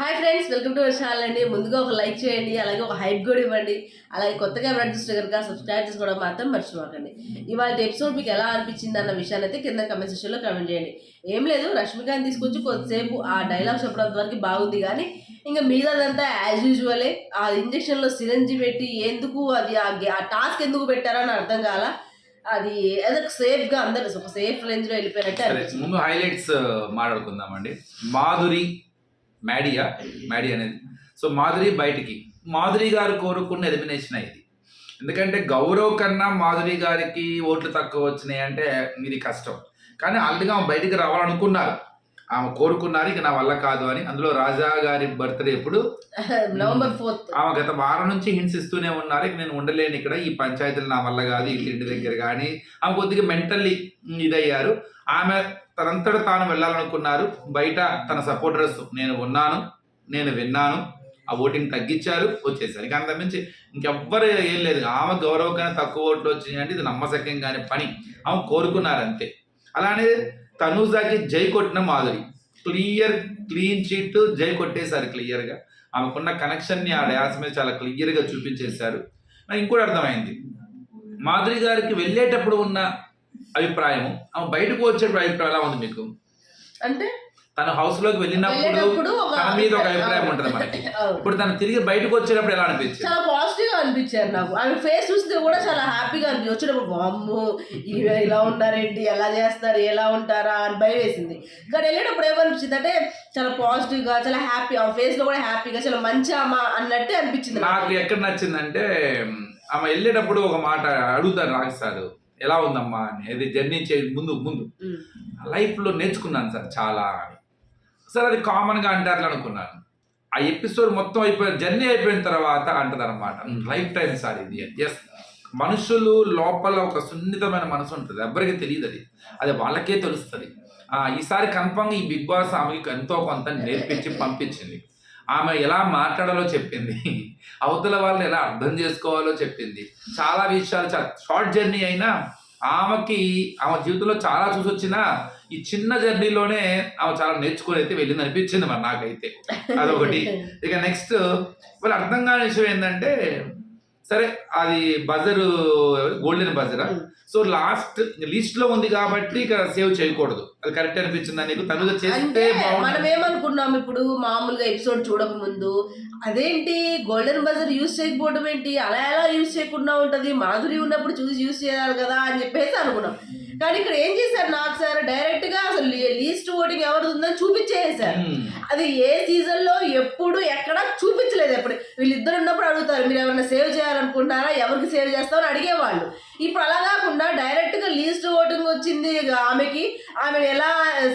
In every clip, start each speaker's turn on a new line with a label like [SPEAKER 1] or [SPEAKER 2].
[SPEAKER 1] hi friends welcome to channel అండి ముందుగా ఒక లైక్ చేయండి అలాగే ఒక హైప్ కూడా ఇవ్వండి అలాగే కొత్తగా ఎవరైనా చూస్తే కనుక సబ్స్క్రైబ్ చేసుకోవడం మాత్రం మర్చిపోకండి ఇవాళ ఎపిసోడ్ మీకు ఎలా అనిపించింది అన్న విషయాన్ని అయితే కింద కమెంట్ సెషన్లో కమెంట్ చేయండి ఏం లేదు రష్మికాని తీసుకొచ్చి కొద్దిసేపు ఆ డైలాగ్స్ చెప్పడం వరకు బాగుంది కానీ ఇంకా మిగతాదంతా యాజ్ యూజువలే ఆ ఇంజక్షన్లో సిరంజి పెట్టి ఎందుకు అది ఆ టాస్క్ ఎందుకు పెట్టారో అని అర్థం కాల అది ఏదో సేఫ్ గా అందరు ఒక సేఫ్ రేంజ్ లో వెళ్ళిపోయినట్టు
[SPEAKER 2] ముందు హైలైట్స్ మాట్లాడుకుందామండి మాధురి మ్యాడియా మ్యాడీ అనేది సో మాధురి బయటికి మాధురి గారు కోరుకున్న ఎలిమినేషన్ అయింది ఎందుకంటే గౌరవ్ కన్నా మాధురి గారికి ఓట్లు తక్కువ వచ్చినాయి అంటే ఇది కష్టం కానీ ఆల్రెడీగా ఆమె బయటికి రావాలనుకున్నారు ఆమె కోరుకున్నారు ఇక నా వల్ల కాదు అని అందులో రాజా గారి బర్త్డే ఇప్పుడు
[SPEAKER 1] నవంబర్ ఫోర్త్
[SPEAKER 2] ఆమె గత వారం నుంచి హింసిస్తూనే ఉన్నారు ఇక నేను ఉండలేను ఇక్కడ ఈ పంచాయతీలు నా వల్ల కాదు ఇంటి దగ్గర కానీ ఆమె కొద్దిగా మెంటల్లీ ఇదయ్యారు ఆమె తనంతట తాను వెళ్ళాలనుకున్నారు బయట తన సపోర్టర్స్ నేను ఉన్నాను నేను విన్నాను ఆ ఓటింగ్ తగ్గించారు వచ్చేసారు ఇక మించి ఇంకెవ్వరు ఏం లేదు ఆమె గౌరవ తక్కువ ఓట్లు వచ్చిందంటే ఇది నమ్మశక్యం కానీ పని ఆమె కోరుకున్నారు అంతే అలానే తనూజాకి జై కొట్టిన మాధురి క్లియర్ క్లీన్ చీట్ జై కొట్టేశారు క్లియర్గా ఆమెకున్న కనెక్షన్ని ఆ డయాస్ మీద చాలా క్లియర్గా చూపించేశారు నాకు ఇంకోటి అర్థమైంది మాధురి గారికి వెళ్ళేటప్పుడు ఉన్న అభిప్రాయం ఆమె బయటకు వచ్చే అభిప్రాయం ఎలా ఉంది మీకు అంటే తన హౌస్ లోకి వెళ్ళినప్పుడు తన మీద ఒక అభిప్రాయం ఉంటుంది మనకి ఇప్పుడు తను తిరిగి బయటకు వచ్చేటప్పుడు ఎలా అనిపించింది
[SPEAKER 1] చాలా పాజిటివ్ గా అనిపించారు నాకు ఆమె ఫేస్ చూస్తే కూడా చాలా హ్యాపీగా అనిపించి వచ్చినప్పుడు అమ్మో ఈమె ఇలా ఉన్నారేంటి ఎలా చేస్తారు ఎలా ఉంటారా అని భయం వేసింది కానీ వెళ్ళేటప్పుడు ఏమనిపించింది అంటే చాలా పాజిటివ్ గా చాలా హ్యాపీ ఆ ఫేస్ లో కూడా హ్యాపీగా చాలా మంచి అమ్మ అన్నట్టే అనిపించింది
[SPEAKER 2] నాకు ఎక్కడ నచ్చిందంటే ఆమె వెళ్ళేటప్పుడు ఒక మాట అడుగుతారు నాకు సార్ ఎలా ఉందమ్మా అని అది జర్నీ చే ముందు ముందు లైఫ్లో నేర్చుకున్నాను సార్ చాలా అని సార్ అది కామన్గా అంటారు అనుకున్నాను ఆ ఎపిసోడ్ మొత్తం అయిపోయిన జర్నీ అయిపోయిన తర్వాత అంటదనమాట లైఫ్ టైం సార్ ఇది ఎస్ మనుషులు లోపల ఒక సున్నితమైన మనసు ఉంటుంది ఎవరికి తెలియదు అది అది వాళ్ళకే తెలుస్తుంది ఈసారి కన్ఫామ్గా ఈ బిగ్ బాస్ ఆమెకి ఎంతో కొంత నేర్పించి పంపించింది ఆమె ఎలా మాట్లాడాలో చెప్పింది అవతల వాళ్ళని ఎలా అర్థం చేసుకోవాలో చెప్పింది చాలా విషయాలు చాలా షార్ట్ జర్నీ అయినా ఆమెకి ఆమె జీవితంలో చాలా చూసి వచ్చిన ఈ చిన్న జర్నీలోనే ఆమె చాలా నేర్చుకుని అయితే వెళ్ళింది అనిపించింది మరి నాకైతే అదొకటి ఇక నెక్స్ట్ మరి అర్థం కాని విషయం ఏంటంటే సరే అది buzzer golden buzzer so last list లో ఉంది కాబట్టి ఇక్కడ సేవ్ చేయకూడదు అది కరెక్ట్ అనిపించిందా నీకు తనుగా చేస్తే
[SPEAKER 1] మనం ఏమనుకున్నాం ఇప్పుడు మామూలుగా ఎపిసోడ్ చూడక ముందు అదేంటి గోల్డెన్ బజర్ యూజ్ చేయకపోవడం ఏంటి అలా ఎలా యూజ్ చేయకుండా ఉంటది మాధురి ఉన్నప్పుడు చూసి యూజ్ చేయాలి కదా అని చెప్పేసి అనుకున్నాం కానీ ఇక్కడ ఏం చేశారు నాకు సార్ డైరెక్ట్ గా అసలు లీస్ట్ ఓటింగ్ ఎవరు ఉందని చూపించేసారు అది ఏ సీజన్ లో ఎప్పుడు ఎక్కడ చూపించలేదు ఎప్పుడు వీళ్ళిద్దరు ఉన్నప్పుడు అడుగుతారు మీరు ఎవరైనా సేవ్ చేయాలనుకుంటారా ఎవరికి సేవ్ చేస్తామని అడిగేవాళ్ళు ఇప్పుడు అలా కాకుండా డైరెక్ట్గా లీస్ట్ ఓటింగ్ వచ్చింది ఆమెకి ఆమె ఎలా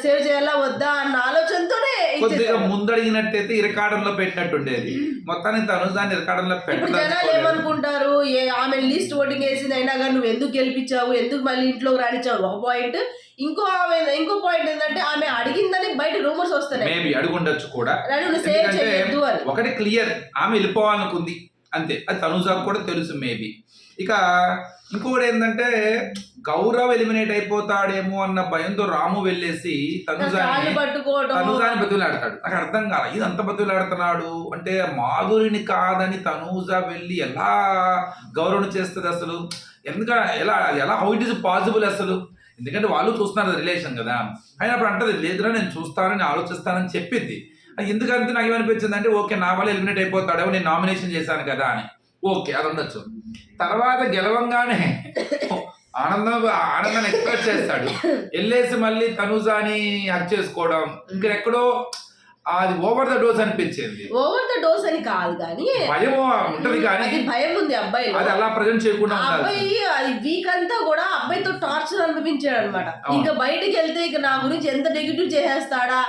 [SPEAKER 1] సేవ్ చేయాలా వద్దా అన్న ఆలోచనతోనే
[SPEAKER 2] కొద్దిగా ముందడిగినట్టయితే ఇరకాడంలో పెట్టినట్టుండేది మొత్తానికి తను దాన్ని ఇరకాడంలో
[SPEAKER 1] పెట్టారు జనాలు ఏమనుకుంటారు ఏ ఆమె లీస్ట్ ఓటింగ్ వేసింది అయినా కానీ నువ్వు ఎందుకు గెలిపించావు ఎందుకు మళ్ళీ ఇంట్లోకి రాణించావు ఒక పాయింట్ ఇంకో ఆమె ఇంకో పాయింట్ ఏంటంటే ఆమె అడిగిందని బయట రూమర్స్ వస్తాయి
[SPEAKER 2] మేబీ అడుగుండొచ్చు కూడా
[SPEAKER 1] సేవ్
[SPEAKER 2] ఒకటి క్లియర్ ఆమె వెళ్ళిపోవాలనుకుంది అంతే అది తనుజాకు కూడా తెలుసు మేబీ ఇక ఇంకోటి ఏంటంటే గౌరవ్ ఎలిమినేట్ అయిపోతాడేమో అన్న భయంతో రాము వెళ్ళేసి
[SPEAKER 1] తనుజాని
[SPEAKER 2] బతులాడతాడు నాకు అర్థం కాల ఇది అంత బతులాడుతున్నాడు అంటే మాధురిని కాదని తనూజ వెళ్ళి ఎలా గౌరవం చేస్తుంది అసలు ఎందుకంటే ఎలా ఎలా హౌ ఇట్ ఇస్ పాసిబుల్ అసలు ఎందుకంటే వాళ్ళు చూస్తున్నారు రిలేషన్ కదా అయినప్పుడు అప్పుడు అంటది లేదురా నేను చూస్తానని ఆలోచిస్తానని చెప్పింది ఎందుకంటే నాకు ఏమనిపించింది అంటే ఓకే నా వల్ల ఎలిమినేట్ అయిపోతాడేమో నేను నామినేషన్ చేశాను కదా అని ఓకే అది ఉండొచ్చు తర్వాత గెలవంగానే ఆనందం ఆనందాన్ని ఎక్స్పెక్ట్ చేస్తాడు వెళ్ళేసి మళ్ళీ తనుజాని హక్ చేసుకోవడం ఇక్కడ ఎక్కడో అది ఓవర్ ద డోస్ అనిపించింది
[SPEAKER 1] ఓవర్ ద డోస్ అని కాదు కానీ
[SPEAKER 2] భయం ఉంటది కానీ
[SPEAKER 1] భయం ఉంది అబ్బాయి
[SPEAKER 2] అది అలా ప్రజెంట్ చేయకుండా
[SPEAKER 1] అబ్బాయి అది వీక్ అంతా కూడా అబ్బాయితో టార్చర్ అనిపించాడు అనమాట ఇంకా బయటకి వెళ్తే ఇక నా గురించి ఎంత నెగిటివ్ చేసేస్తాడా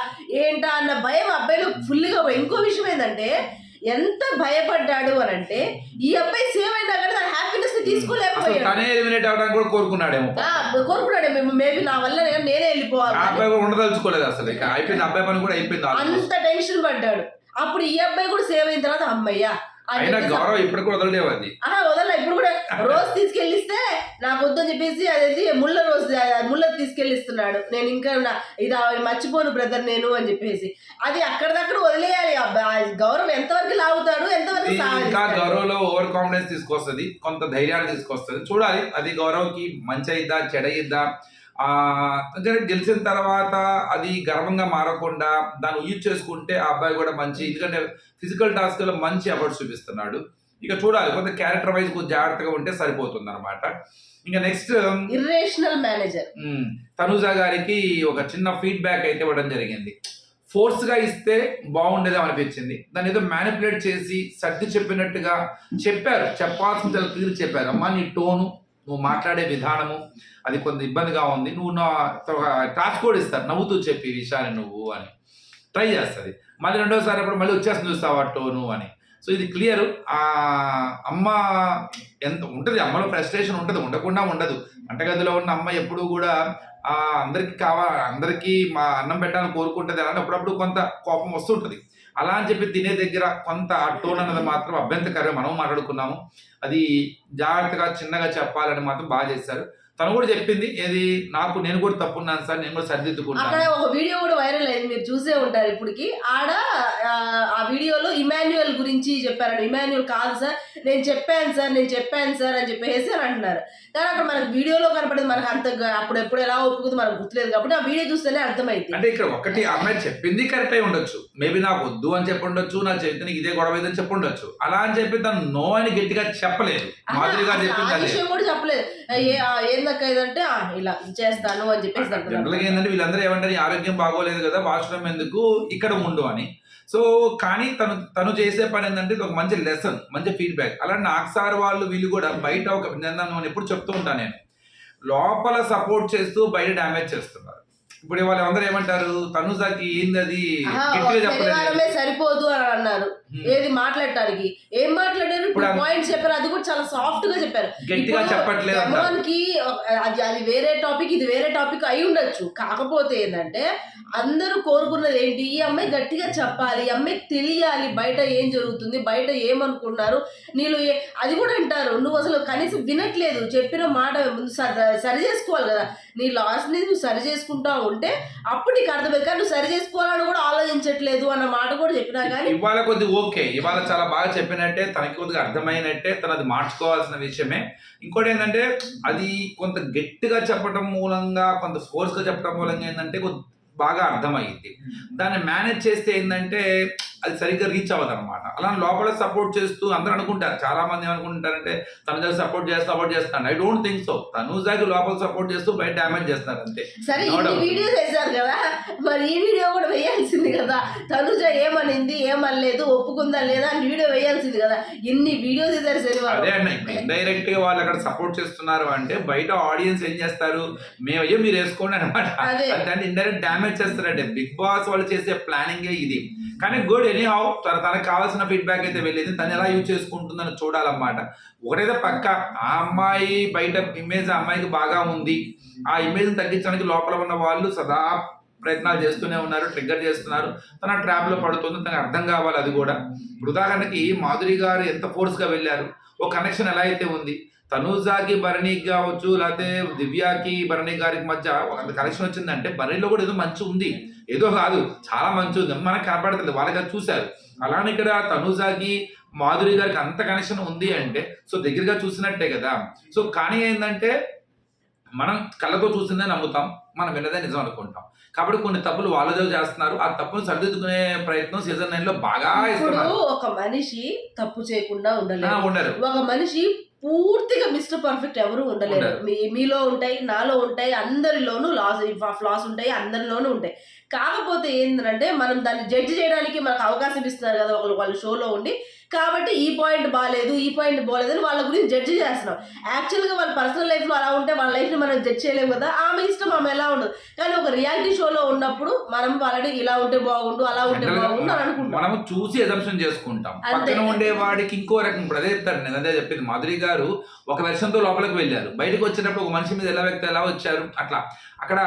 [SPEAKER 1] ఏంటా అన్న భయం అబ్బాయిలో ఫుల్ గా ఇంకో విషయం ఏంటంటే ఎంత భయపడ్డాడు అని అంటే ఈ అబ్బాయి సేమ్ అయినా కానీ తన హ్యాపీనెస్ తీసుకోలేకపోయాడు
[SPEAKER 2] కూడా కోరుకున్నాడేమో
[SPEAKER 1] మేబీ నా వల్ల నేనే వెళ్ళిపోవాలి
[SPEAKER 2] అబ్బాయి అసలు అయిపోయింది అబ్బాయి పని కూడా అయిపోయింది
[SPEAKER 1] అంత టెన్షన్ పడ్డాడు అప్పుడు ఈ అబ్బాయి కూడా సేవ్ అయిన తర్వాత అమ్మయ్యా
[SPEAKER 2] అయినా గౌరవం ఇప్పుడు కూడా వదలలేము అది
[SPEAKER 1] వదల ఇప్పుడు కూడా రోజు తీసుకెళ్ళిస్తే నాకు వద్దని చెప్పేసి అదేది ముళ్ళ రోజు ముళ్ళ తీసుకెళ్లిస్తున్నాడు నేను ఇంకా ఇది మర్చిపోను బ్రదర్ నేను అని చెప్పేసి అది అక్కడ దగ్గర వదిలేయాలి గౌరవం ఎంతవరకు లాగుతాడు
[SPEAKER 2] ఎంతవరకు ఇంకా గౌరవంలో ఓవర్ కాన్ఫిడెన్స్ తీసుకొస్తుంది కొంత ధైర్యాన్ని తీసుకొస్తుంది చూడాలి అది గౌరవంకి మంచి అయిద్దా చెడయిద్దా గెలిచిన తర్వాత అది గర్వంగా మారకుండా దాన్ని యూజ్ చేసుకుంటే ఆ అబ్బాయి కూడా మంచి ఎందుకంటే ఫిజికల్ టాస్క్లో మంచి అవార్డ్స్ చూపిస్తున్నాడు ఇక చూడాలి కొంత క్యారెక్టర్ వైజ్ కొంచెం జాగ్రత్తగా ఉంటే సరిపోతుంది అనమాట ఇంకా next
[SPEAKER 1] irrational um, manager
[SPEAKER 2] Tanuja గారికి ఒక చిన్న ఫీడ్బ్యాక్ అయితే ఇవ్వడం జరిగింది ఫోర్స్ గా ఇస్తే బాగుండేది అనిపించింది దాన్ని ఏదో మేనిపులేట్ చేసి సర్ది చెప్పినట్టుగా చెప్పారు చెప్పాల్సిన తీరు చెప్పారు అమ్మా నీ టోను నువ్వు మాట్లాడే విధానము అది కొంత ఇబ్బందిగా ఉంది నువ్వు నా టాస్క్ కూడా ఇస్తారు నవ్వుతూ చెప్పి విషయాన్ని నువ్వు అని ట్రై చేస్తుంది మళ్ళీ రెండోసారి అప్పుడు మళ్ళీ వచ్చేస్తుంది చూస్తావా టోను అని సో ఇది క్లియర్ ఆ అమ్మ ఎంత ఉంటుంది అమ్మలో ఫ్రస్ట్రేషన్ ఉంటుంది ఉండకుండా ఉండదు వంటగదిలో ఉన్న అమ్మ ఎప్పుడూ కూడా ఆ అందరికి కావా అందరికీ మా అన్నం పెట్టాలని కోరుకుంటుంది అలాంటి అప్పుడప్పుడు కొంత కోపం వస్తుంటుంది అలా అని చెప్పి తినే దగ్గర కొంత ఆ టోన్ అన్నది మాత్రం అభ్యంతకరంగా మనం మాట్లాడుకున్నాము అది జాగ్రత్తగా చిన్నగా చెప్పాలని మాత్రం బాగా చేశారు తను కూడా చెప్పింది ఏది నాకు నేను కూడా తప్పున్నాను సార్ నేను కూడా సరిదిద్దుకుంటాను
[SPEAKER 1] అక్కడ ఒక వీడియో కూడా వైరల్ అయింది మీరు చూసే ఉంటారు ఇప్పటికి ఆడ ఆ వీడియోలో ఇమాన్యుయల్ గురించి చెప్పారంట ఇమాన్యుయల్ కాదు సార్ నేను చెప్పాను సార్ నేను చెప్పాను సార్ అని చెప్పేసి అని అంటున్నారు కానీ అక్కడ మనకు వీడియోలో కనపడింది మనకు అంత అప్పుడు ఎప్పుడు ఎలా ఒప్పుకుంది మనకు గుర్తులేదు కాబట్టి ఆ వీడియో చూస్తేనే అర్థమైంది అంటే ఇక్కడ
[SPEAKER 2] ఒకటి అమ్మాయి చెప్పింది కరెక్ట్ అయి ఉండొచ్చు మేబీ నాకు వద్దు అని చెప్పి ఉండొచ్చు నా చేతిని ఇదే గొడవ ఇదని చెప్పి ఉండొచ్చు అలా అని చెప్పి తను నో అని గట్టిగా చెప్పలేదు
[SPEAKER 1] మాదిరిగా చెప్పింది కూడా చెప్పలేదు లెక్క ఇలా చేస్తాను అని
[SPEAKER 2] చెప్పేసి జనరల్గా ఏంటంటే వీళ్ళందరూ ఏమంటారు ఆరోగ్యం బాగోలేదు కదా వాష్రూమ్ ఎందుకు ఇక్కడ ఉండు అని సో కానీ తను తను చేసే పని ఏంటంటే ఒక మంచి లెసన్ మంచి ఫీడ్బ్యాక్ అలాంటి నాకు సార్ వాళ్ళు వీళ్ళు కూడా బయట ఒక నేను ఎప్పుడు చెప్తూ ఉంటాను నేను లోపల సపోర్ట్ చేస్తూ బయట డ్యామేజ్ చేస్తున్నారు ఇప్పుడు వాళ్ళు అందరూ ఏమంటారు తనుజాకి ఏంది
[SPEAKER 1] శనివారమే సరిపోదు అని అన్నారు ఏది మాట్లాడటానికి ఏం మాట్లాడారు పాయింట్స్ చెప్పారు అది కూడా చాలా సాఫ్ట్ గా చెప్పారు
[SPEAKER 2] గట్టిగా చెప్పట్లేదు
[SPEAKER 1] అది అది వేరే టాపిక్ ఇది వేరే టాపిక్ అయి ఉండొచ్చు కాకపోతే ఏంటంటే అందరూ కోరుకున్నది ఏంటి ఈ అమ్మాయి గట్టిగా చెప్పాలి ఈ అమ్మాయి తెలియాలి బయట ఏం జరుగుతుంది బయట ఏమనుకున్నారు నీళ్ళు అది కూడా అంటారు నువ్వు అసలు కనీసం వినట్లేదు చెప్పిన మాట ముందు సరి చేసుకోవాలి కదా నీ లాస్ని నువ్వు సరి చేసుకుంటా ఉంటే అప్పుడు నీకు కానీ నువ్వు సరి చేసుకోవాలని కూడా ఆలోచించట్లేదు అన్న మాట కూడా చెప్పినా కానీ
[SPEAKER 2] ఇవాళ కొద్ది ఓకే ఇవాళ చాలా బాగా చెప్పినట్టే తనకి కొద్దిగా అర్థమైనట్టే తనది మార్చుకోవాల్సిన విషయమే ఇంకోటి ఏంటంటే అది కొంత గట్టిగా చెప్పడం మూలంగా కొంత ఫోర్స్గా చెప్పడం మూలంగా ఏంటంటే బాగా అర్థమైంది దాన్ని మేనేజ్ చేస్తే ఏంటంటే అది సరిగ్గా రీచ్ అవ్వదు అనమాట అలా లోపల సపోర్ట్ చేస్తూ అందరూ అనుకుంటారు చాలా మంది ఏమనుకుంటారంటే దగ్గర సపోర్ట్ చేస్తా సపోర్ట్ చేస్తాను ఐ డోంట్ థింక్ సో తను తనుజాకి లోపల సపోర్ట్ చేస్తూ బయట డ్యామేజ్ చేస్తారు అంతే
[SPEAKER 1] సరే వీడియో చేశారు కదా మరి ఈ వీడియో కూడా వేయాల్సింది కదా తనుజ ఏమనింది ఏమనలేదు ఒప్పుకుందా లేదా అని వీడియో వేయాల్సింది కదా ఇన్ని వీడియోస్ చేశారు
[SPEAKER 2] అదే ఇండైరెక్ట్ గా వాళ్ళు అక్కడ సపోర్ట్ చేస్తున్నారు అంటే బయట ఆడియన్స్ ఏం చేస్తారు మేము అయ్యో మీరు వేసుకోండి అనమాట దాన్ని ఇండైరెక్ట్ డ్యామేజ్ చేస్తారంటే బిగ్ బాస్ వాళ్ళు చేసే ప్లానింగే ఇది కానీ గుడ్ ఎనీ హౌ తన తనకు కావాల్సిన ఫీడ్బ్యాక్ అయితే వెళ్ళేది తను ఎలా యూజ్ చేసుకుంటుందని చూడాలన్నమాట ఒకటైతే పక్క ఆ అమ్మాయి బయట ఇమేజ్ ఆ అమ్మాయికి బాగా ఉంది ఆ ఇమేజ్ తగ్గించడానికి లోపల ఉన్న వాళ్ళు సదా ప్రయత్నాలు చేస్తూనే ఉన్నారు ట్రిగ్గర్ చేస్తున్నారు తన లో పడుతుంది తనకు అర్థం కావాలి అది కూడా ఇప్పుడు ఉదాహరణకి మాధురి గారు ఎంత ఫోర్స్గా వెళ్ళారు ఓ కనెక్షన్ ఎలా అయితే ఉంది తనూజాకి భరణికి కావచ్చు లేకపోతే దివ్యాకి భరణి గారికి మధ్య ఒక కనెక్షన్ వచ్చిందంటే భరణిలో కూడా ఏదో మంచి ఉంది ఏదో కాదు చాలా మంచి మనకు కనపడుతుంది వాళ్ళకి అది చూశారు అలానే ఇక్కడ తనుజాకి మాధురి గారికి అంత కనెక్షన్ ఉంది అంటే సో దగ్గరగా చూసినట్టే కదా సో కానీ ఏంటంటే మనం కళ్ళతో చూసిందే నమ్ముతాం మనం విన్నదే నిజం అనుకుంటాం కాబట్టి కొన్ని తప్పులు వాళ్ళదే చేస్తున్నారు ఆ తప్పును సరిదిద్దుకునే ప్రయత్నం సీజన్ నైన్ లో బాగా
[SPEAKER 1] ఒక మనిషి తప్పు చేయకుండా ఉండలేదు ఒక మనిషి పూర్తిగా మిస్టర్ పర్ఫెక్ట్ ఎవరు ఉండలేరు మీ మీలో ఉంటాయి నాలో ఉంటాయి అందరిలోనూ లాస్ ఫ్లాస్ ఉంటాయి అందరిలోనూ ఉంటాయి కాకపోతే ఏంటంటే మనం దాన్ని జడ్జ్ చేయడానికి మనకు అవకాశం ఇస్తున్నారు కదా ఒకరు వాళ్ళు షోలో ఉండి కాబట్టి ఈ పాయింట్ బాగాలేదు ఈ పాయింట్ బాగాలేదని వాళ్ళ గురించి జడ్జి చేస్తున్నాం యాక్చువల్గా వాళ్ళ పర్సనల్ లైఫ్లో అలా ఉంటే వాళ్ళ లైఫ్ని మనం జడ్జ్ చేయలేము కదా ఆమె ఇష్టం ఆమె ఎలా ఉండదు కానీ ఒక రియాలిటీ షోలో ఉన్నప్పుడు మనం వాళ్ళని ఇలా ఉంటే బాగుండు అలా ఉంటే బాగుండు అని అనుకుంటాం
[SPEAKER 2] మనం చూసి ఎజంప్షన్ చేసుకుంటాం పక్కన ఉండే వాడికి ఇంకో రకం అదే నేను అదే చెప్పింది మాధురి గారు ఒక వెర్షన్తో లోపలికి వెళ్ళారు బయటకు వచ్చినప్పుడు ఒక మనిషి మీద ఎలా వ్యక్తి ఎలా వచ్చారు అట్లా అక్కడ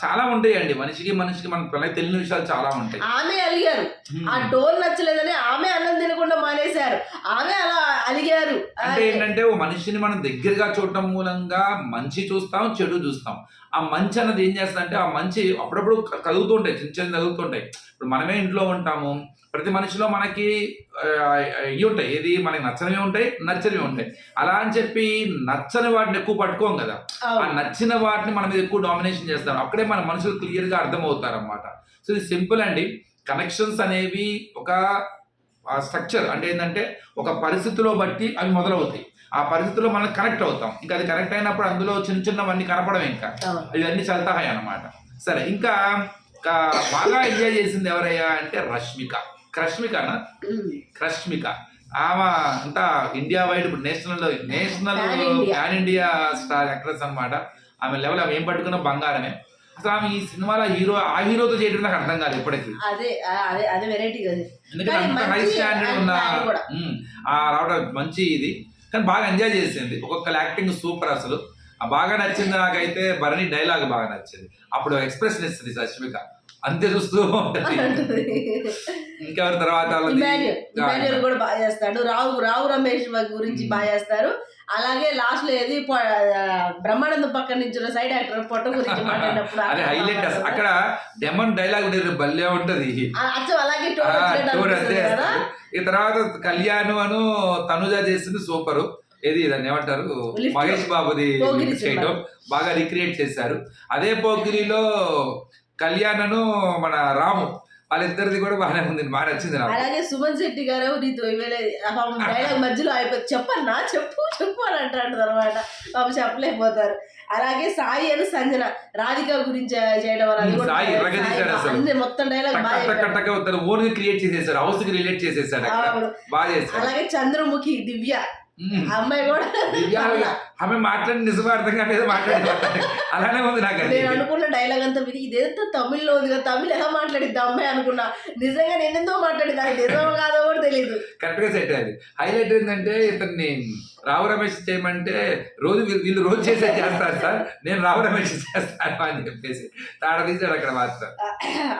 [SPEAKER 2] చాలా ఉంటాయండి మనిషికి మనిషికి మనకు మనకు తెలియని విషయాలు చాలా ఉంటాయి
[SPEAKER 1] ఆమె అలిగారు ఆ డోర్ నచ్చలేదని ఆమె అన్నం తినకుండా మానేశారు ఆమె అలా అలిగారు
[SPEAKER 2] అంటే ఏంటంటే ఓ మనిషిని మనం దగ్గరగా చూడటం మూలంగా మంచి చూస్తాం చెడు చూస్తాం ఆ మంచి అన్నది ఏం చేస్తుందంటే ఆ మంచి అప్పుడప్పుడు కలుగుతుంటాయి చిన్న చిన్న కలుగుతుంటాయి ఇప్పుడు మనమే ఇంట్లో ఉంటాము ప్రతి మనిషిలో మనకి ఇవి ఉంటాయి ఏది మనకి నచ్చనివి ఉంటాయి నచ్చనివి ఉంటాయి అలా అని చెప్పి నచ్చని వాటిని ఎక్కువ పట్టుకోం కదా ఆ నచ్చిన వాటిని మనం ఎక్కువ డామినేషన్ చేస్తాం అక్కడే మన మనుషులు క్లియర్గా అర్థమవుతారనమాట అనమాట సో ఇది సింపుల్ అండి కనెక్షన్స్ అనేవి ఒక స్ట్రక్చర్ అంటే ఏంటంటే ఒక పరిస్థితిలో బట్టి అవి మొదలవుతాయి ఆ పరిస్థితుల్లో మనం కనెక్ట్ అవుతాం ఇంకా అది కనెక్ట్ అయినప్పుడు అందులో చిన్న చిన్నవన్నీ కనపడం ఇంకా ఇవన్నీ చల్తాయి అనమాట సరే ఇంకా బాగా ఎంజాయ్ చేసింది ఎవరయ్యా అంటే రష్మిక క్రష్మికనా క్రష్మిక ఆమె అంతా ఇండియా వైడ్ ఇప్పుడు national national pan India star actress అనమాట ఆమె లెవెల్ ఆమె ఏం పట్టుకున్న బంగారమే అసలు ఆమె ఈ సినిమాలో హీరో ఆ హీరోతో చేయడం నాకు అర్థం కాదు ఇప్పటికి ఎందుకంటే హై స్టాండర్డ్ ఉన్న ఆ రావడం మంచి ఇది కానీ బాగా ఎంజాయ్ చేసింది ఒక్కొక్కరు యాక్టింగ్ సూపర్ అసలు బాగా నచ్చింది నాకైతే భరణి డైలాగ్ బాగా నచ్చింది అప్పుడు ఎక్స్ప్రెషన్ ఇస్తుంది సష్మిక అంతే చూస్తూ ఇంకెవరి తర్వాత
[SPEAKER 1] కూడా బాగా చేస్తాడు రావు రావు రమేష్ గురించి బాగా చేస్తారు అలాగే లాస్ట్ లో ఏది బ్రహ్మానందం పక్కన నుంచి సైడ్ యాక్టర్ ఫోటో గురించి
[SPEAKER 2] హైలైట్ అక్కడ డెమన్ డైలాగ్ భలే ఉంటది అలాగే ఈ తర్వాత కళ్యాణ్ అను తనుజ చేసింది సూపరు ఏది దాన్ని ఏమంటారు మహేష్ బాబుది చేయడం బాగా రిక్రియేట్ చేశారు అదే పోకిరిలో కళ్యాణను మన రాము వాళ్ళిద్దరిది కూడా బాగానే ఉంది బాగా నచ్చింది
[SPEAKER 1] అలాగే సుమన్ శెట్టి గారు నీతో డైలాగ్ మధ్యలో అయిపోయి చెప్పన్నా చెప్పు చెప్పు అని అంటారు అనమాట చెప్పలేకపోతారు అలాగే సాయి అని సంజన రాధిక గురించి చేయడం
[SPEAKER 2] వల్ల మొత్తం డైలాగ్ క్రియేట్ చేసేసారు హౌస్ కి రిలేట్ చేసేసాడు అలాగే
[SPEAKER 1] చంద్రముఖి దివ్య అమ్మాయి కూడా
[SPEAKER 2] ఆమె మాట్లాడి నిజంగా అర్థం మాట్లాడి అలానే ఉంది నాకు
[SPEAKER 1] నేను అనుకున్న డైలాగ్ అంతా ఇది ఇదేంత తమిళ్లో ఉంది కదా తమిళ్ ఎలా మాట్లాడిద్ది అమ్మాయి అనుకున్నా నిజంగా నేను ఎంతో మాట్లాడింది అది నిజమో కాదో కూడా తెలియదు
[SPEAKER 2] కరెక్ట్ గా సెట్ అయింది హైలైట్ ఏంటంటే ఇతన్ని రావు రమేష్ చేయమంటే రోజు వీళ్ళు రోజు చేసే చేస్తారు సార్ నేను రావు రమేష్ చేస్తాను అని చెప్పేసి తాడ తీసాడు అక్కడ మాత్రం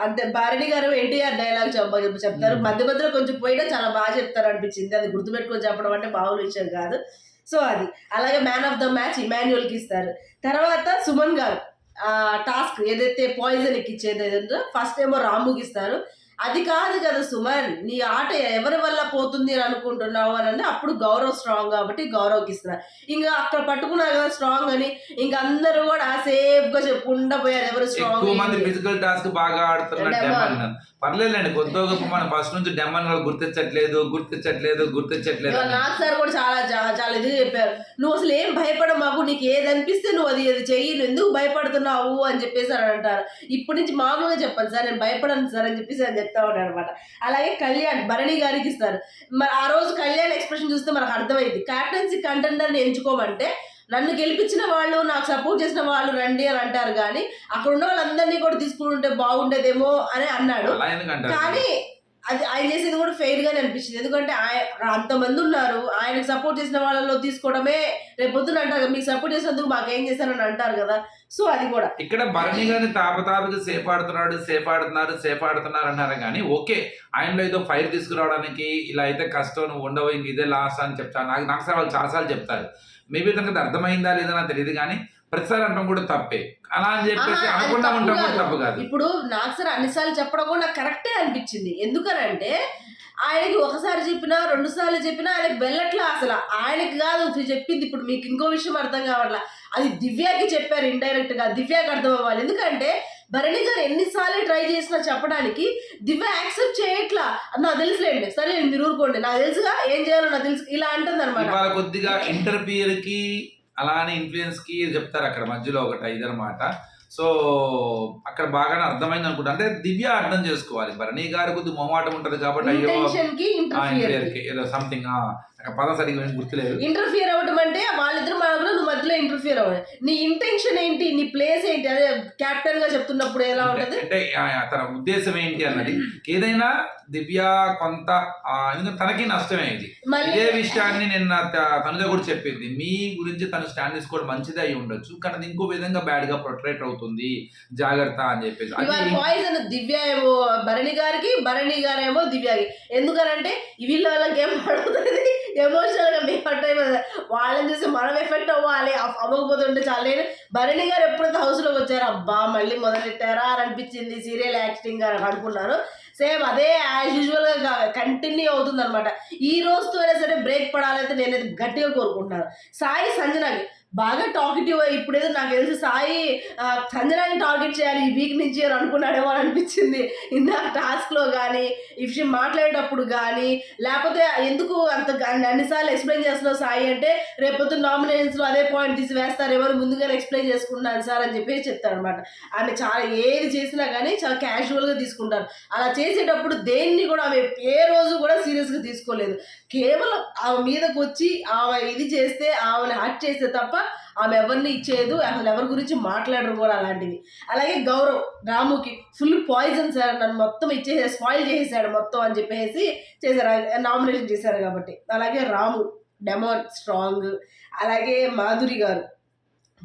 [SPEAKER 1] అంతే భారణి గారు ఎన్టీఆర్ డైలాగ్ చెప్తారు మధ్య మధ్యలో కొంచెం పోయినా చాలా బాగా చెప్తారు అనిపించింది అది గుర్తుపెట్టుకొని చెప్పడం అంటే బాగులు విషయం కాదు సో అది అలాగే మ్యాన్ ఆఫ్ ద మ్యాచ్ కి ఇస్తారు తర్వాత సుమన్ గారు టాస్క్ ఏదైతే పాయిజన్ ఎక్కిచ్చేది ఫస్ట్ ఏమో రాముకి ఇస్తారు అది కాదు కదా సుమన్ నీ ఆట ఎవరి వల్ల పోతుంది అని అనుకుంటున్నావు అని అంటే అప్పుడు గౌరవ్ స్ట్రాంగ్ కాబట్టి గౌరవ్కి ఇస్తున్నా ఇంకా అక్కడ పట్టుకున్నా కదా స్ట్రాంగ్ అని ఇంకా అందరూ కూడా సేఫ్ గా చెప్పుకుండా పోయారు ఎవరు
[SPEAKER 2] స్ట్రాంగ్ మంది ఫిజికల్ టాస్క్ బాగా ఆడుతున్నారు డెమన్ పర్లేదండి గొప్ప మనం ఫస్ట్ నుంచి డెమన్ వాళ్ళు గుర్తించట్లేదు గుర్తించట్లేదు గుర్తించట్లేదు
[SPEAKER 1] నాకు సార్ కూడా చాలా చాలా ఇది చెప్పారు నువ్వు అసలు ఏం భయపడ మాకు నీకు ఏది అనిపిస్తే నువ్వు అది అది చెయ్యి ఎందుకు భయపడుతున్నావు అని చెప్పేసి అంటారు ఇప్పటి నుంచి మామూలుగా చెప్పాలి సార్ నేను భయపడను సార్ అని చెప్పేసి అని చెప్తా ఉన్నాడు అనమాట అలాగే కళ్యాణ్ భరణి గారికి ఇస్తారు మరి ఆ రోజు కళ్యాణ్ ఎక్స్ప్రెషన్ చూస్తే మనకు అర్థమైంది క్యాప్టెన్సీ కంటెండర్ని ఎంచుకోమంటే నన్ను గెలిపించిన వాళ్ళు నాకు సపోర్ట్ చేసిన వాళ్ళు రండి అని అంటారు కానీ అక్కడ ఉన్న వాళ్ళందరినీ కూడా తీసుకుంటుంటే బాగుండేదేమో అని అన్నాడు కానీ అది ఆయన చేసేది కూడా ఫెయిల్ గానే అనిపించింది ఎందుకంటే ఆయన అంతమంది ఉన్నారు ఆయన సపోర్ట్ చేసిన వాళ్ళలో తీసుకోవడమే రేపొద్దున అంటారు మీకు సపోర్ట్ చేసినందుకు మాకేం అని అంటారు కదా సో అది కూడా
[SPEAKER 2] ఇక్కడ భరణి గారిని తాపతాపగా సేఫ్ ఆడుతున్నాడు సేఫ్ ఆడుతున్నారు సేఫ్ ఆడుతున్నారు అన్నారు కానీ ఓకే ఆయనలో ఏదో ఫైర్ తీసుకురావడానికి ఇలా అయితే కష్టం ఉండవు ఇంక ఇదే లాస్ట్ అని చెప్తాను నాకు నాకు సార్ వాళ్ళు చాలాసార్లు చెప్తారు మేబీ తనకు అర్థమైందా లేదా నాకు తెలియదు కానీ ప్రతిసారి అంటాం కూడా తప్పే
[SPEAKER 1] ఇప్పుడు నాకు సార్ అన్నిసార్లు చెప్పడం కూడా నాకు కరెక్టే అనిపించింది ఎందుకనంటే ఆయనకి ఒకసారి చెప్పినా రెండు సార్లు చెప్పినా ఆయనకి వెళ్ళట్లా అసలు ఆయనకి కాదు చెప్పింది ఇప్పుడు మీకు ఇంకో విషయం అర్థం కావట్లా అది దివ్యాకి చెప్పారు ఇండైరెక్ట్ గా దివ్యాకి అర్థం అవ్వాలి ఎందుకంటే భరణి గారు ఎన్నిసార్లు ట్రై చేసినా చెప్పడానికి దివ్య యాక్సెప్ట్ చేయట్లా నాకు తెలుసులేండి సరే మీరు ఊరుకోండి నాకు తెలుసుగా ఏం చేయాలో నాకు తెలుసు ఇలా అంటుంది
[SPEAKER 2] అనమాట కొద్దిగా కి అలానే ఇన్ఫ్లుయెన్స్కి చెప్తారు అక్కడ మధ్యలో ఒకటి అనమాట సో అక్కడ బాగానే అర్థమైంది అనుకుంటా అంటే దివ్య అర్థం చేసుకోవాలి భరణి గారి కొద్ది మొహమాటం ఉంటుంది
[SPEAKER 1] కాబట్టి అయ్యో
[SPEAKER 2] ఏదో సంథింగ్ పదం సరిగ్గా గుర్తులేదు
[SPEAKER 1] ఇంటర్ఫియర్ అవ్వడం అంటే వాళ్ళిద్దరు మనలో నువ్వు మధ్యలో ఇంటర్ఫియర్ అవ్వడం నీ ఇంటెన్షన్ ఏంటి నీ ప్లేస్ ఏంటి అదే క్యాప్టెన్ గా చెప్తున్నప్పుడు ఎలా ఉంటుంది
[SPEAKER 2] అంటే తన ఉద్దేశం ఏంటి అన్నది ఏదైనా దివ్య కొంత తనకి నష్టమే ఇది ఇదే విషయాన్ని నిన్న తనుజ కూడా చెప్పింది మీ గురించి తను స్టాండ్ తీసుకోవడం మంచిది అయి ఉండొచ్చు కానీ ఇంకో విధంగా బ్యాడ్ గా ప్రొట్రేట్ అవుతుంది జాగ్రత్త అని చెప్పేసి
[SPEAKER 1] పాయిజన్ దివ్య ఏమో భరణి గారికి భరణి గారేమో దివ్యకి ఎందుకనంటే వీళ్ళ వాళ్ళకి ఏం పడుతుంది ఎమోషనల్గా ఎఫెక్ట్ అట్ అయిపోతుంది వాళ్ళని చూసి మనం ఎఫెక్ట్ అవ్వాలి అవ్వకపోతుంటే చాలా లేదు భరణి గారు ఎప్పుడైతే హౌస్లోకి వచ్చారు అబ్బా మళ్ళీ మొదలెట్టారా అని అనిపించింది సీరియల్ యాక్టింగ్ అని అనుకున్నారు సేమ్ అదే యాజ్ యూజువల్గా కంటిన్యూ అవుతుంది అనమాట ఈ రోజుతో అయినా సరే బ్రేక్ పడాలైతే నేనైతే గట్టిగా కోరుకుంటున్నాను సాయి సంజనాకి బాగా టాకెటివ్ ఇప్పుడు ఏదో నాకు తెలిసి సాయి చంద్రాన్ని టార్గెట్ చేయాలి ఈ వీక్ నుంచి అని అనుకున్నాడేమో అని అనిపించింది ఇందాక టాస్క్లో కానీ ఇఫ్ మాట్లాడేటప్పుడు కానీ లేకపోతే ఎందుకు అంత అన్నిసార్లు ఎక్స్ప్లెయిన్ చేస్తున్నావు సాయి అంటే రేపొద్దు నామినేషన్స్లో అదే పాయింట్ తీసి వేస్తారు ఎవరు ముందుగానే ఎక్స్ప్లెయిన్ చేసుకుంటున్నాను సార్ అని చెప్పేసి చెప్తాను అనమాట ఆమె చాలా ఏది చేసినా కానీ చాలా క్యాజువల్గా తీసుకుంటారు అలా చేసేటప్పుడు దేన్ని కూడా ఆమె ఏ రోజు కూడా సీరియస్గా తీసుకోలేదు కేవలం ఆమె మీదకి వచ్చి ఆమె ఇది చేస్తే ఆమెను హ్యాక్ చేస్తే తప్ప ఆమె ఎవరిని ఇచ్చేయదు అసలు ఎవరి గురించి మాట్లాడరు కూడా అలాంటివి అలాగే గౌరవ్ రాముకి ఫుల్ పాయిజన్ సార్ నన్ను మొత్తం ఇచ్చేసే స్పాయిల్ చేసేసాడు మొత్తం అని చెప్పేసి చేశారు నామినేషన్ చేశారు కాబట్టి అలాగే రాము డెమోన్ స్ట్రాంగ్ అలాగే మాధురి గారు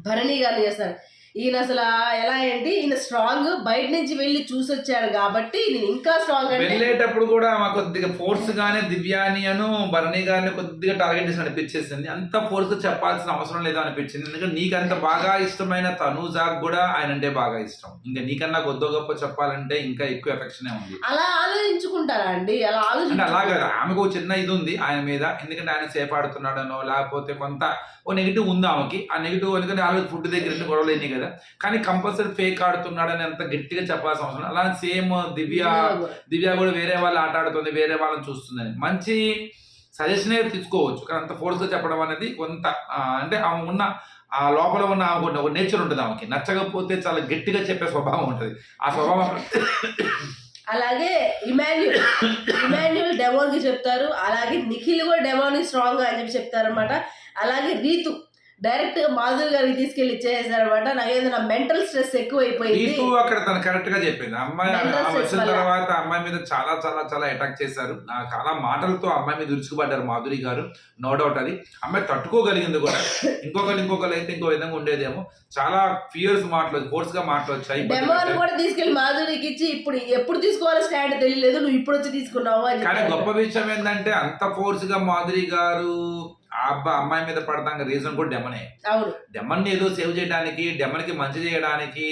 [SPEAKER 1] భరణి గారు చేస్తారు ఈయన అసలు ఎలా ఏంటి ఈయన స్ట్రాంగ్ బయట నుంచి వెళ్ళి చూసి వచ్చాడు కాబట్టి నేను ఇంకా స్ట్రాంగ్
[SPEAKER 2] వెళ్ళేటప్పుడు కూడా మా కొద్దిగా ఫోర్స్ గానే దివ్యాని అను భరణి గారిని కొద్దిగా టార్గెట్ చేసి అనిపించేసింది అంత ఫోర్స్ చెప్పాల్సిన అవసరం లేదా అనిపించింది ఎందుకంటే నీకంత బాగా ఇష్టమైన తనూజాక్ కూడా ఆయన అంటే బాగా ఇష్టం ఇంకా నీకన్నా కొద్దో గొప్ప చెప్పాలంటే ఇంకా ఎక్కువ ఎఫెక్షన్ ఉంది
[SPEAKER 1] అలా ఆలోచించుకుంటారా అండి అలా
[SPEAKER 2] ఆలోచించి అలా కదా ఆమెకు చిన్న ఇది ఉంది ఆయన మీద ఎందుకంటే ఆయన సేఫ్ ఆడుతున్నాడనో లేకపోతే కొంత ఓ నెగిటివ్ ఉంది ఆమెకి ఆ నెగిటివ్ ఎందుకంటే ఆమె ఫుడ్ దగ్గర గొడవలు అయినాయి కదా కదా కానీ కంపల్సరీ ఫేక్ ఆడుతున్నాడని ఎంత గట్టిగా చెప్పాల్సిన అవసరం అలా సేమ్ దివ్య దివ్య కూడా వేరే వాళ్ళు ఆట ఆడుతుంది వేరే వాళ్ళని చూస్తుందని మంచి సజెషన్ తీసుకోవచ్చు కానీ అంత ఫోర్స్గా చెప్పడం అనేది కొంత అంటే ఆమె ఉన్న ఆ లోపల ఉన్న ఆమెకు ఒక నేచర్ ఉంటుంది ఆమెకి నచ్చకపోతే చాలా గట్టిగా చెప్పే స్వభావం ఉంటుంది ఆ స్వభావం
[SPEAKER 1] అలాగే ఇమాన్యుల్ ఇమాన్యుల్ కి చెప్తారు అలాగే నిఖిల్ కూడా డెమోన్ స్ట్రాంగ్ అని చెప్పి చెప్తారు అనమాట అలాగే రీతు డైరెక్ట్గా మాధురి గారికి తీసుకెళ్ళి అనమాట నాకు ఏదైనా మెంటల్ స్ట్రెస్ ఎక్కువైపోయింది
[SPEAKER 2] అక్కడ తను కరెక్ట్ గా చెప్పింది అమ్మాయి వచ్చిన తర్వాత అమ్మాయి మీద చాలా చాలా చాలా అటాక్ చేశారు చాలా మాటలతో అమ్మాయి మీద ఉరుచుకుపడ్డారు మాధురి గారు నో డౌట్ అది అమ్మాయి తట్టుకోగలిగింది కూడా ఇంకొకరు ఇంకొకరు అయితే ఇంకో విధంగా ఉండేదేమో చాలా ఫియర్స్ మాటలు ఫోర్స్ గా మాటలు వచ్చాయి
[SPEAKER 1] కూడా తీసుకెళ్లి మాధురికి ఇచ్చి ఇప్పుడు ఎప్పుడు తీసుకోవాలి స్టాండ్ తెలియలేదు నువ్వు ఇప్పుడు వచ్చి తీసుకున్నావు
[SPEAKER 2] కానీ గొప్ప విషయం ఏంటంటే అంత ఫోర్స్ గా మాధురి గారు ఆ అబ్బా అమ్మాయి మీద పడతాం రీజన్ కూడా డెమనే డెమన్ ఏదో సేవ్ చేయడానికి డెమన్ కి మంచి చేయడానికి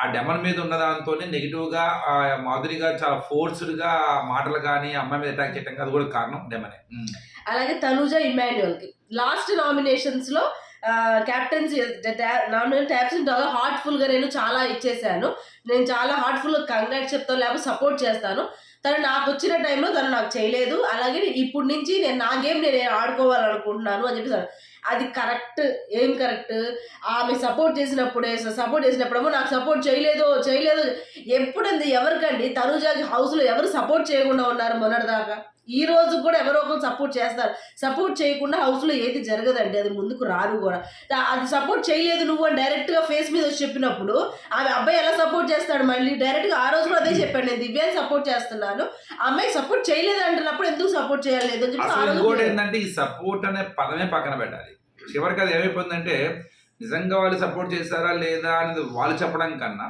[SPEAKER 2] ఆ డెమన్ మీద ఉన్న దాంతోనే నెగిటివ్ గా మాధురిగా చాలా ఫోర్స్డ్ గా మాటలు కానీ అమ్మాయి మీద అటాక్ చేయడం అది కూడా కారణం డెమనే
[SPEAKER 1] అలాగే తనుజ ఇమాన్యుల్ కి లాస్ట్ నామినేషన్స్ లో క్యాప్టెన్స్ క్యాప్టెన్ హార్ట్ ఫుల్ గా నేను చాలా ఇచ్చేసాను నేను చాలా ఫుల్ కంగ్రాట్ చెప్తాను లేకపోతే సపోర్ట్ చేస్తాను తను నాకు వచ్చిన టైంలో తను నాకు చేయలేదు అలాగే ఇప్పుడు నుంచి నేను నా గేమ్ నేను ఆడుకోవాలనుకుంటున్నాను అని చెప్పేసి అది కరెక్ట్ ఏం కరెక్ట్ ఆమె సపోర్ట్ చేసినప్పుడే సపోర్ట్ చేసినప్పుడేమో నాకు సపోర్ట్ చేయలేదో చేయలేదో ఎప్పుడంది ఎవరికండి తనుజాకి హౌస్లో ఎవరు సపోర్ట్ చేయకుండా ఉన్నారు మొన్నటిదాకా ఈ రోజు కూడా ఎవరో ఒకరు సపోర్ట్ చేస్తారు సపోర్ట్ చేయకుండా హౌస్లో ఏది జరగదండి అది ముందుకు రారు కూడా అది సపోర్ట్ చేయలేదు నువ్వు అని డైరెక్ట్గా ఫేస్ మీద వచ్చి చెప్పినప్పుడు ఆమె అబ్బాయి ఎలా సపోర్ట్ చేస్తాడు మళ్ళీ డైరెక్ట్గా ఆ రోజు కూడా అదే చెప్పాను నేను దివ్యాన్ని సపోర్ట్ చేస్తున్నాను అమ్మాయి సపోర్ట్ చేయలేదు అంటున్నప్పుడు ఎందుకు సపోర్ట్ చేయలేదు
[SPEAKER 2] అని చెప్పి ఏంటంటే ఈ సపోర్ట్ అనే పదమే పక్కన పెట్టాలి చివరికి అది ఏమైపోయిందంటే నిజంగా వాళ్ళు సపోర్ట్ చేస్తారా లేదా అనేది వాళ్ళు చెప్పడం కన్నా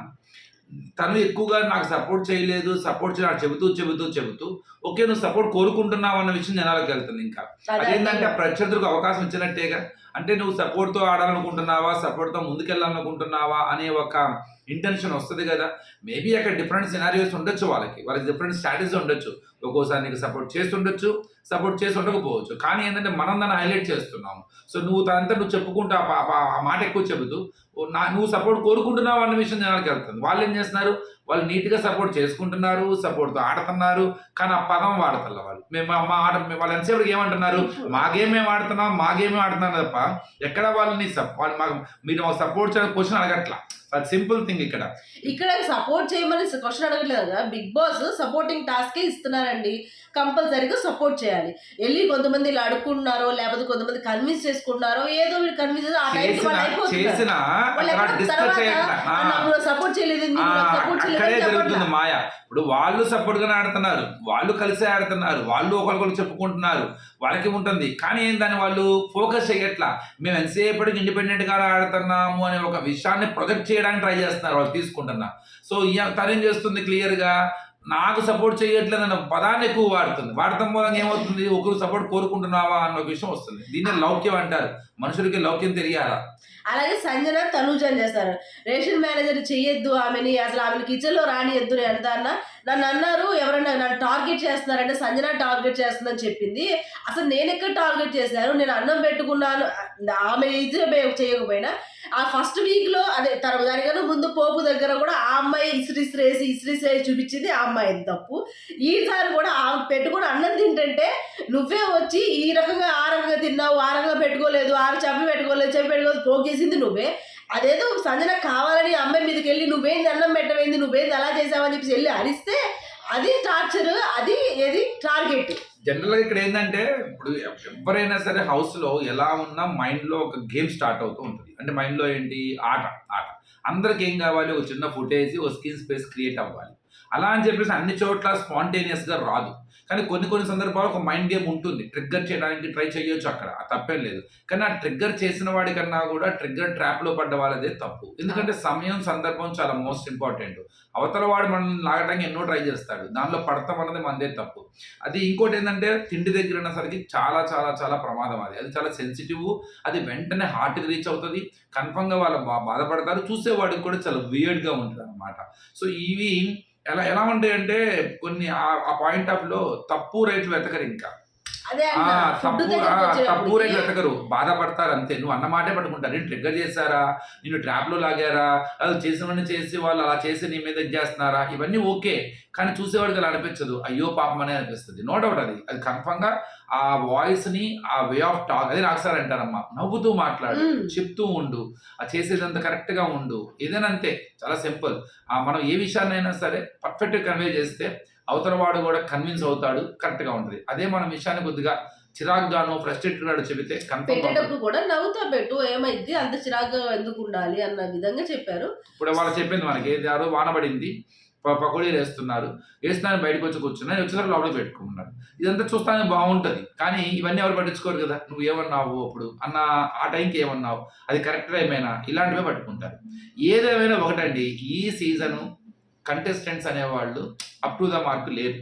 [SPEAKER 2] తను ఎక్కువగా నాకు సపోర్ట్ చేయలేదు సపోర్ట్ నాకు చెబుతూ చెబుతూ చెబుతూ ఓకే నువ్వు సపోర్ట్ కోరుకుంటున్నావు అన్న విషయం జనాలకు వెళ్తుంది ఇంకా అదేంటంటే ప్రత్యర్థులకు అవకాశం ఇచ్చినట్టేగా అంటే నువ్వు సపోర్ట్తో ఆడాలనుకుంటున్నావా సపోర్ట్తో ముందుకెళ్ళాలనుకుంటున్నావా అనే ఒక ఇంటెన్షన్ వస్తుంది కదా మేబీ అక్కడ డిఫరెంట్ సినారియోస్ ఉండొచ్చు వాళ్ళకి వాళ్ళకి డిఫరెంట్ స్ట్రాటజీ ఉండొచ్చు ఒక్కోసారి నీకు సపోర్ట్ చేస్తుండొచ్చు సపోర్ట్ చేసి ఉండకపోవచ్చు కానీ ఏంటంటే మనం దాన్ని హైలైట్ చేస్తున్నాము సో నువ్వు తనంతా నువ్వు చెప్పుకుంటా ఆ మాట ఎక్కువ చెబుతూ నా నువ్వు సపోర్ట్ కోరుకుంటున్నావు అన్న విషయం జనానికి వెళ్తుంది వాళ్ళు ఏం చేస్తున్నారు వాళ్ళు నీట్గా సపోర్ట్ చేసుకుంటున్నారు సపోర్ట్తో ఆడుతున్నారు కానీ ఆ పదం వాడతారు వాళ్ళు మేము మా ఆట వాళ్ళు ఎంతసేపటికి ఏమంటున్నారు మా మేము ఆడుతున్నాం మా ఆడుతున్నాం తప్ప ఎక్కడ వాళ్ళని వాళ్ళు మాకు మీరు సపోర్ట్ చేయాలని క్వశ్చన్ అడగట్లా సింపుల్ థింగ్ ఇక్కడ
[SPEAKER 1] ఇక్కడ సపోర్ట్ చేయమని క్వశ్చన్ అడగట్లేదు బిగ్ బాస్ సపోర్టింగ్ టాస్కే ఇస్తున్నారు అండి కంపల్సరీగా సపోర్ట్ చేయాలి వెళ్ళి కొంతమంది ఇలా అడుక్కున్నారో లేకపోతే కొంతమంది కన్విన్స్ చేసుకున్నారో ఏదో వీడు కన్విన్స్ ఆ టైం సపోర్ట్
[SPEAKER 2] చేయలేదు
[SPEAKER 1] సపోర్ట్ చేయలేదు
[SPEAKER 2] ఇప్పుడు వాళ్ళు సపోర్ట్గానే ఆడుతున్నారు వాళ్ళు కలిసే ఆడుతున్నారు వాళ్ళు ఒకరికొకరు చెప్పుకుంటున్నారు వాళ్ళకి ఉంటుంది కానీ దాన్ని వాళ్ళు ఫోకస్ చేయట్లా మేము ఎంతసేపటికి గా ఆడుతున్నాము అనే ఒక విషయాన్ని ప్రొజెక్ట్ చేయడానికి ట్రై చేస్తున్నారు వాళ్ళు తీసుకుంటున్నా సో తనేం చేస్తుంది క్లియర్ గా నాకు సపోర్ట్ అన్న పదాన్ని ఎక్కువ వాడుతుంది వాడటం మూలంగా ఏమవుతుంది ఒకరు సపోర్ట్ కోరుకుంటున్నావా అన్న ఒక విషయం వస్తుంది దీన్ని లౌక్యం అంటారు మనుషులకి లౌక్యం తెలియాలా
[SPEAKER 1] అలాగే సంజన అని చేస్తారు రేషన్ మేనేజర్ చెయ్యొద్దు ఆమెని అసలు ఆమెను కిచెన్ లో రానియద్దు ఎంత నన్ను అన్నారు ఎవరన్నా నన్ను టార్గెట్ చేస్తున్నారంటే సంజన టార్గెట్ చేస్తుందని చెప్పింది అసలు నేను ఎక్కడ టార్గెట్ చేశాను నేను అన్నం పెట్టుకున్నాను ఆమె ఇది చేయకపోయినా ఆ ఫస్ట్ వీక్లో అదే తన దానికన్నా ముందు పోపు దగ్గర కూడా ఆ అమ్మాయి ఇసిరిసిరేసి ఇసిరిసిరేసి చూపించింది ఆ అమ్మాయి తప్పు ఈసారి కూడా ఆమె పెట్టుకుని అన్నం తింటే నువ్వే వచ్చి ఈ రకంగా ఆ రకంగా తిన్నావు ఆ రకంగా పెట్టుకోలేదు ఆ చెప్ప పెట్టుకోలేదు చెప్పి పెట్టుకోలేదు పోగేసింది నువ్వే అదేదో సంజన కావాలని అమ్మాయి మీదకి వెళ్ళి నువ్వేంది అన్నం పెట్టమైంది నువ్వేంది అలా చేసావని చెప్పి వెళ్ళి అరిస్తే అది టార్చర్ అది ఏది టార్గెట్
[SPEAKER 2] జనరల్గా ఇక్కడ ఏంటంటే ఇప్పుడు ఎవరైనా సరే హౌస్లో ఎలా ఉన్నా మైండ్లో ఒక గేమ్ స్టార్ట్ అవుతూ ఉంటుంది అంటే మైండ్లో ఏంటి ఆట ఆట అందరికి ఏం కావాలి ఒక చిన్న ఫుటేజ్ ఒక స్క్రీన్ స్పేస్ క్రియేట్ అవ్వాలి అలా అని చెప్పేసి అన్ని చోట్ల స్పాంటేనియస్గా రాదు కానీ కొన్ని కొన్ని సందర్భాలు ఒక మైండ్ గేమ్ ఉంటుంది ట్రిగ్గర్ చేయడానికి ట్రై చేయొచ్చు అక్కడ తప్పేం లేదు కానీ ఆ ట్రిగ్గర్ చేసిన వాడికన్నా కూడా ట్రిగ్గర్ ట్రాప్లో పడ్డ వాళ్ళదే తప్పు ఎందుకంటే సమయం సందర్భం చాలా మోస్ట్ ఇంపార్టెంట్ అవతల వాడు మనల్ని లాగడానికి ఎన్నో ట్రై చేస్తాడు దానిలో పడతాం అన్నది మనదే తప్పు అది ఇంకోటి ఏంటంటే తిండి దగ్గర ఉన్నసరికి చాలా చాలా చాలా ప్రమాదం అది అది చాలా సెన్సిటివ్ అది వెంటనే హార్ట్కి రీచ్ అవుతుంది కన్ఫర్మ్గా వాళ్ళు బాధపడతారు చూసేవాడికి కూడా చాలా వియర్డ్గా ఉంటుంది అనమాట సో ఇవి ఎలా ఎలా అంటే కొన్ని ఆ పాయింట్ ఆఫ్ లో తప్పు రైతులు వెతకరు ఇంకా
[SPEAKER 1] తప్పు తప్పు రైతులు వెతకరు
[SPEAKER 2] బాధపడతారు అంతే నువ్వు అన్న మాటే పట్టుకుంటారు నేను ట్రిగ్గర్ చేశారా నేను లో లాగారా అది చేసినవన్నీ చేసి వాళ్ళు అలా చేసి నీ మీద చేస్తున్నారా ఇవన్నీ ఓకే కానీ చూసేవాడికి అలా అనిపించదు అయ్యో పాపం అనే అనిపిస్తుంది నో డౌట్ అది అది కన్ఫర్మ్గా ఆ వాయిస్ ని ఆ వే ఆఫ్ టాక్ అదే నాకు సార్ అంటారమ్మా నవ్వుతూ మాట్లాడు చెప్తూ ఉండు ఆ చేసేదంత కరెక్ట్ గా ఉండు ఏదైనా అంతే చాలా సింపుల్ ఆ మనం ఏ విషయాన్నైనా సరే పర్ఫెక్ట్ కన్వే చేస్తే అవతల వాడు కూడా కన్విన్స్ అవుతాడు కరెక్ట్ గా ఉంటది అదే మన విషయాన్ని కొద్దిగా చిరాగ్గాను ఫ్రస్ట్రేట్ గాడు చెబితే
[SPEAKER 1] పెట్టేటప్పుడు కూడా నవ్వుతా పెట్టు ఏమైంది అంత చిరాగ్గా ఎందుకు ఉండాలి అన్న విధంగా చెప్పారు
[SPEAKER 2] ఇప్పుడు వాళ్ళు చెప్పింది మనకి ఏదో వానబడింది పకోడీలు వేస్తున్నారు వేస్తున్నాను బయటకు వచ్చి కూర్చున్నాను వచ్చేసరికి లోపలికి పెట్టుకుంటున్నారు ఇదంతా చూస్తానే బాగుంటుంది కానీ ఇవన్నీ ఎవరు పట్టించుకోరు కదా నువ్వు ఏమన్నావు అప్పుడు అన్న ఆ టైంకి ఏమన్నావు అది కరెక్ట్ టైమేనా ఇలాంటివే పట్టుకుంటారు ఏదేమైనా ఒకటండి ఈ సీజను కంటెస్టెంట్స్ అనేవాళ్ళు అప్ టు ద మార్క్ లేరు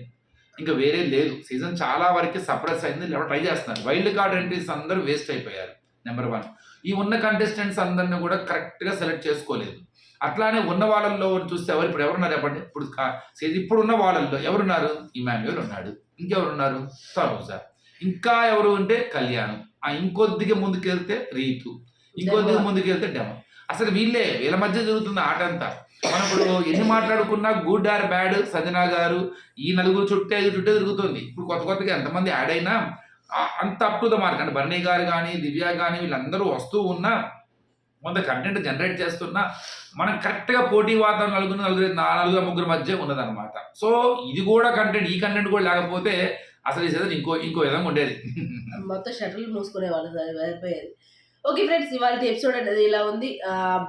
[SPEAKER 2] ఇంకా వేరే లేదు సీజన్ చాలా వరకు సప్రెస్ అయింది లేదా ట్రై చేస్తున్నారు వైల్డ్ కార్డ్ ఎంట్రీస్ అందరూ వేస్ట్ అయిపోయారు నెంబర్ వన్ ఈ ఉన్న కంటెస్టెంట్స్ అందరిని కూడా కరెక్ట్గా సెలెక్ట్ చేసుకోలేదు అట్లానే ఉన్న వాళ్ళల్లో చూస్తే ఎవరు ఇప్పుడు ఎవరున్నారు చెప్పండి ఇప్పుడు ఇప్పుడు ఉన్న వాళ్ళల్లో ఎవరున్నారు ఇమాన్యుయల్ ఉన్నాడు ఇంకెవరున్నారు సరోజా ఇంకా ఎవరు ఉంటే కళ్యాణం ఆ ఇంకొద్దిగా ముందుకెళ్తే రీతు ఇంకొద్దిగా ముందుకెళ్తే డెమ అసలు వీళ్ళే వీళ్ళ మధ్య జరుగుతుంది ఆట అంతా మనం ఇప్పుడు ఎన్ని మాట్లాడుకున్నా గుడ్ ఆర్ బ్యాడ్ సజనా గారు ఈ నలుగురు చుట్టే చుట్టే తిరుగుతుంది ఇప్పుడు కొత్త కొత్తగా ఎంతమంది యాడ్ అయినా అంత అప్ టు ద మార్క్ అంటే బన్నీ గారు కానీ దివ్య కానీ వీళ్ళందరూ వస్తూ ఉన్నా కొంత కంటెంట్ జనరేట్ చేస్తున్నా మనం కరెక్ట్గా పోటీ వాతావరణం నలుగురు నలుగురు నాలుగు ముగ్గురు మధ్య ఉన్నదన్నమాట సో ఇది కూడా కంటెంట్ ఈ కంటెంట్ కూడా లేకపోతే అసలు ఈ సీజన్ ఇంకో ఇంకో విధంగా ఉండేది
[SPEAKER 1] మొత్తం షటిల్ మూసుకునే వాళ్ళు అయిపోయేది ఓకే ఫ్రెండ్స్ ఇవాళ ఎపిసోడ్ అనేది ఇలా ఉంది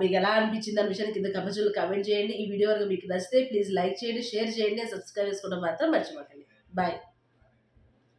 [SPEAKER 1] మీకు ఎలా అనిపించింది అనే విషయాన్ని కింద కమెంట్స్లో కమెంట్ చేయండి ఈ వీడియో మీకు నచ్చితే ప్లీజ్ లైక్ చేయండి షేర్ చేయండి సబ్స్క్రైబ్ చేసుకోవడం మాత్రం మర్చిపోకండి బాయ్